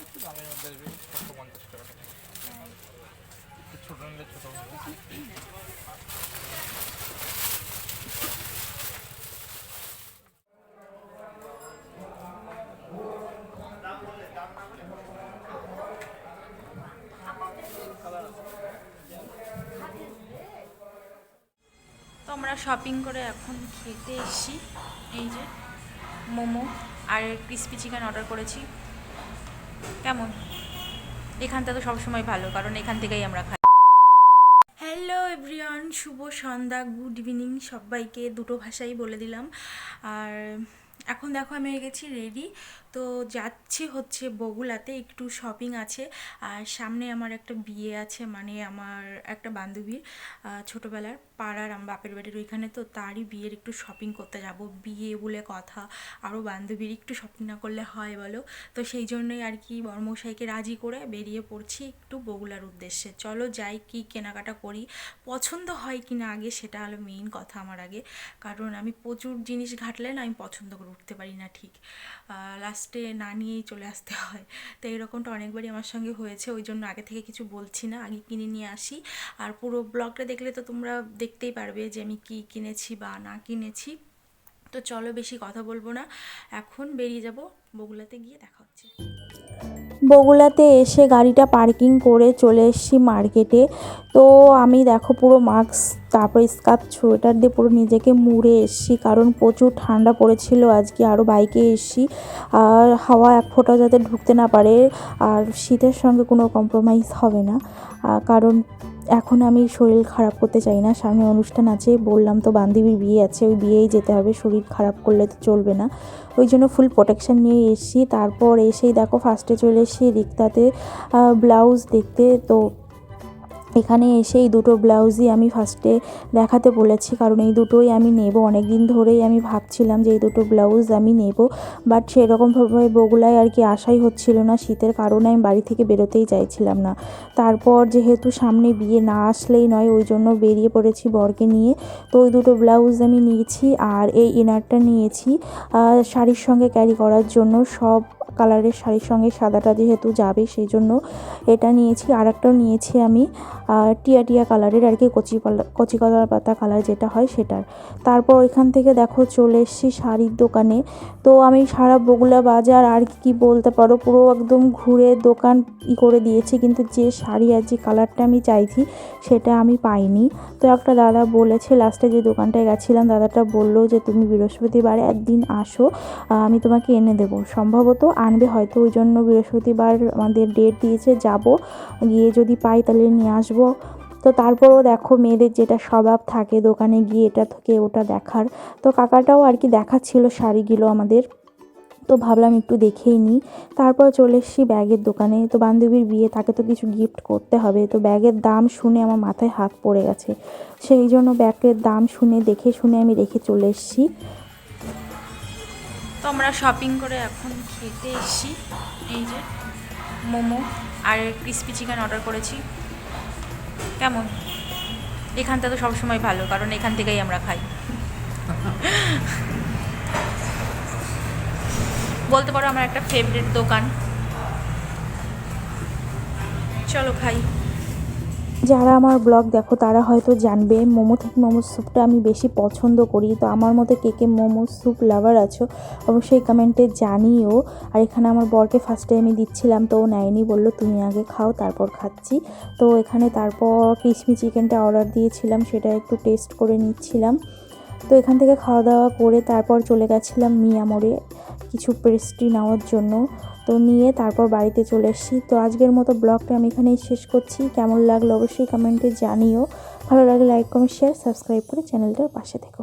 একটু দামের মধ্যে আসবে সাতশো পঞ্চাশ টাকা। ছোটো নিলে ছোটো তো আমরা শপিং করে এখন খেতে এসেছি। এই যে মোমো আর ক্রিসপি চিকেন অর্ডার করেছি। কেমন? এখানটা তো সবসময় ভালো, কারণ এখান থেকেই আমরা খাই। হ্যালো এভরিওয়ান শুভ সন্ধ্যা গুড ইভিনিং সবাইকে, দুটো ভাষাই বলে দিলাম। আর এখন দেখো আমি হয়ে গেছি রেডি তো যাচ্ছি হচ্ছে বগুলাতে, একটু শপিং আছে। আর সামনে আমার একটা বিয়ে আছে মানে আমার একটা বান্ধবীর ছোটবেলার। পাড়ার আমার বাপের বাড়ির ওইখানে তো তারই বিয়ের একটু শপিং করতে যাব, বিয়ে বলে কথা আরও বান্ধবীর একটু শপিং না করলে হয় বলো। তো সেই জন্যই আর কি বর্মশাইকে রাজি করে বেরিয়ে পড়ছি একটু বগুলার উদ্দেশ্যে। চলো যাই কি কেনাকাটা করি, পছন্দ হয় কি না আগে সেটা হলো মেইন কথা আমার আগে। কারণ আমি প্রচুর জিনিস ঘাটলে না আমি পছন্দ করে উঠতে পারি না ঠিক। লাস্টে না নিয়েই চলে আসতে হয়। তো এরকমটা অনেকবারই আমার সঙ্গে হয়েছে, ওই জন্য আগে থেকে কিছু বলছি না, আগে কিনে নিয়ে আসি। আর পুরো ব্লগটা দেখলে তো তোমরা দেখতেই পারবে যে আমি কি কিনেছি বা না কিনেছি। তো চলো বেশি কথা বলব না। এখন বেরিয়ে যাব। বগুলাতে গিয়ে দেখা হচ্ছে। বগুলাতে এসে গাড়িটা পার্কিং করে চলে এসেছি মার্কেটে। তো আমি দেখো পুরো মাস্ক, তারপরে স্কার্ফ, সোয়েটার দিয়ে পুরো নিজেকে মুড়ে এসেছি। কারণ প্রচুর ঠান্ডা পড়েছিল, আজকে আরও বাইকে এসেছি। আর হাওয়া এক ফোঁটা যাতে ঢুকতে না পারে। আর শীতের সঙ্গে কোনো কম্প্রোমাইজ হবে না। কারণ এখন আমি শরীর খারাপ করতে চাই না। সামনে অনুষ্ঠান আছে, বললাম তো বান্ধবীর বিয়ে আছে, ওই বিয়েই যেতে হবে, শরীর খারাপ করলে তো চলবে না। ওই জন্য ফুল প্রোটেকশান নিয়ে এসেছি। তারপর এসেই দেখো ফার্স্টে চলে এসেছি রিক্তাতে ব্লাউজ দেখতে। তো এখানে এসে এই দুটো ব্লাউজই আমি ফার্স্টে দেখাতে বলেছি, কারণ এই দুটোই আমি নেব। অনেক দিন ধরেই আমি ভাবছিলাম যে এই দুটো ব্লাউজ আমি নেব বাট সেরকমভাবে বগুলায় আর কি আশাই হচ্ছিল না। শীতের কারণে আমি বাড়ি থেকে বেরোতেই চাইছিলাম না। তারপর যেহেতু সামনে বিয়ে না আসলেই নয়, ওই জন্য বেরিয়ে পড়েছি বরকে নিয়ে। তো ওই দুটো ব্লাউজ আমি নিয়েছি আর এই ইনারটা নিয়েছি শাড়ির সঙ্গে ক্যারি করার জন্য সব কালারের শাড়ির সঙ্গে সাদাটা যেহেতু যাবে, সেই জন্য এটা নিয়েছি আর একটাও নিয়েছি আমি টিয়া টিয়া কালারের আর কি, কচি কচি কলার পাতা কালার যেটা হয় সেটার। তারপর ওইখান থেকে দেখো চলে এসেছি শাড়ির দোকানে। তো আমি সারা বগুলা বাজার আর কি কি বলতে পারো, পুরো একদম ঘুরে দোকান ই করে দিয়েছি, কিন্তু যে শাড়ি আর যে কালারটা আমি চাইছি সেটা আমি পাইনি। তো একটা দাদা বলেছে, লাস্টে যে দোকানটায় গেছিলাম, দাদাটা বলল যে, তুমি বৃহস্পতিবারে একদিন আসো আমি তোমাকে এনে দেবো। সম্ভবত আনবে, হয়তো ওই জন্য বৃহস্পতিবার আমাদের ডেট দিয়েছে, যাব। গিয়ে যদি পাই তাহলে নিয়ে আসব। তো তারপরও দেখো মেয়েদের যেটা স্বভাব থাকে দোকানে গিয়ে এটা থেকে ওটা দেখার। তো কাকাটাও আর কি দেখাচ্ছিল শাড়িগুলো আমাদের। তো ভাবলাম একটু দেখেই নিই। তারপর চলে এসেছি ব্যাগের দোকানে। তো বান্ধবীর বিয়ে, তাকে তো কিছু গিফট করতে হবে। তো ব্যাগের দাম শুনে আমার মাথায় হাত পড়ে গেছে। সেই জন্য ব্যাগের দাম শুনে, দেখে শুনে আমি রেখে চলে এসেছি। তো আমরা শপিং করে এখন খেতে এসেছি। এই যে মোমো আর ক্রিসপি চিকেন অর্ডার করেছি। কেমন? এখানটা তো সবসময় ভালো, কারণ এখান থেকেই আমরা খাই। বলতে পারো আমার একটা ফেভারিট দোকান। চলো খাই। যারা আমার ব্লগ দেখো, তারা হয়তো জানবে, মোমো থেকে মোমো স্যুপটা আমি বেশি পছন্দ করি। তো আমার মতো কে কে মোমো স্যুপ লাভার আছো, অবশ্যই কমেন্টে জানিও। আর এখানে আমার বরকে ফার্স্টে আমি দিচ্ছিলাম, তো ও নেয়নি, বলল তুমি আগে খাও, তারপর খাচ্ছি। তো এখানে তারপর ক্রিসপি চিকেনটা অর্ডার দিয়েছিলাম, সেটা একটু টেস্ট করে নিচ্ছিলাম। তো এখান থেকে খাওয়া দাওয়া করে তারপর চলে গেছিলাম মিয়ামোড়ে, কিছু পেস্ট্রি নেওয়ার জন্য। তো নিয়ে তারপর বাড়িতে চলে এসেছি তো আজকের মতো ব্লগটা আমি এখানেই শেষ করছি। কেমন লাগল অবশ্যই কমেন্টে জানিও। ভালো লাগলে লাইক কমেন্ট শেয়ার সাবস্ক্রাইব করে চ্যানেলটার পাশে থেকো।